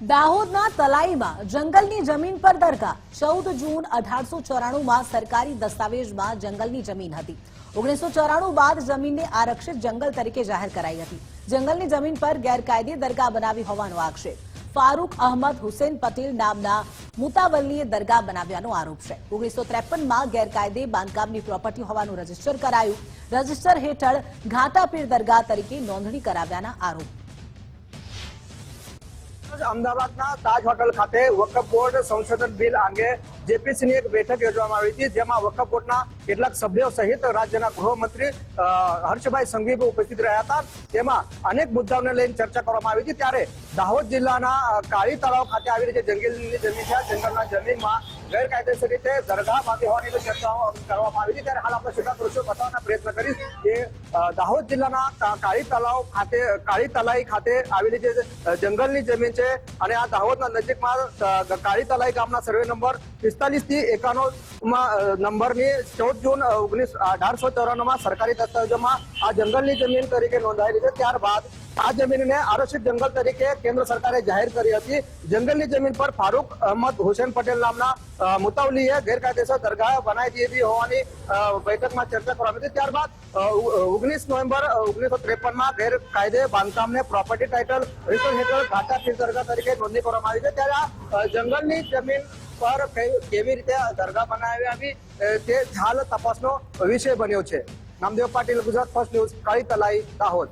દાહોદના તલાઈમાં જંગલની જમીન પર દરગાહ. ચૌદ જૂન અઢારસો ચોરાણુંમાં સરકારી દસ્તાવેજમાં જંગલની જમીન હતી. ઓગણીસો ચોરાણું બાદ જમીનને આરક્ષિત જંગલ તરીકે જાહેર કરાઈ હતી. જંગલની જમીન પર ગેરકાયદે દરગાહ બનાવી હોવાનો આક્ષેપ. ફારૂક અહમદ હુસેન પટેલ નામના મુતાવલ્લીએ દરગાહ બનાવ્યાનો આરોપ છે. ઓગણીસો ત્રેપનમાં ગેરકાયદે બાંધકામની પ્રોપર્ટી હોવાનું રજિસ્ટર કરાયું. રજિસ્ટર હેઠળ ઘાટાપીર દરગાહ તરીકે નોંધણી કરાવ્યાના આરોપ. અમદાવાદના તાજ હોટલ ખાતે વકફ બોર્ડ સંશોધન બિલ અંગે જેપીસીની એક બેઠક યોજવામાં આવી હતી, જેમાં વકફ બોર્ડના કેટલાક સભ્યો સહિત રાજ્યના ગૃહમંત્રી હર્ષભાઈ સંઘવી ઉપસ્થિત રહ્યા હતા. તેમાં અનેક મુદ્દાઓને લઈને ચર્ચા કરવામાં આવી હતી. ત્યારે દાહોદ જિલ્લાના કાળી તળાવ ખાતે આવેલી જે જંગલની જમીન છે, જંગલના જમીનમાં ગેરકાયદેસર રીતે દરગાહ બાંધી હોવાની ચર્ચાઓ કરવામાં આવી હતી. ત્યારે હાલ આપણે સીધા દ્રશ્યો બતાવવાના પ્રયત્ન કરીશ. દાહોદ જિલ્લાના કાળી તલાવ ખાતે, કાળી તલાઈ ખાતે આવેલી જે જંગલની જમીન છે અને આ દાહોદના નજીકમાં કાળી તલાઈ ગામના સર્વે નંબર પિસ્તાલીસથી એકાણો નંબરની ચૌદ જૂન ઓગણીસ, અઢારસો ચોરાણુંમાં સરકારી દસ્તાવેજોમાં આ જંગલની જમીન તરીકે નોંધાયેલી છે. ત્યારબાદ આ જમીનને આરક્ષિત જંગલ તરીકે કેન્દ્ર સરકારે જાહેર કરી હતી. જંગલની જમીન પર ફારૂક અહમદ હુસેન પટેલ નામના મુતાવલીએ ગેરકાયદેસર દરગાહ બનાવી દીધી હોવાની બેઠકમાં ચર્ચા કરવામાં હતી. ત્યારબાદ ઓગણીસ નવેમ્બર ઓગણીસો ત્રેપનમાં ગેરકાયદે બાંધકામને પ્રોપર્ટી ટાઇટલ રજિસ્ટર હેઠળ ઘાટા પીર દરગાહ તરીકે નોંધણી કરવામાં આવી છે. ત્યારે આ જંગલની જમીન પર કેવી રીતે દરગાહ બનાવી આવી તે હાલ તપાસનો વિષય બન્યો છે. Namdev Patil, Gujarat first news, Kali Talai, Dahod.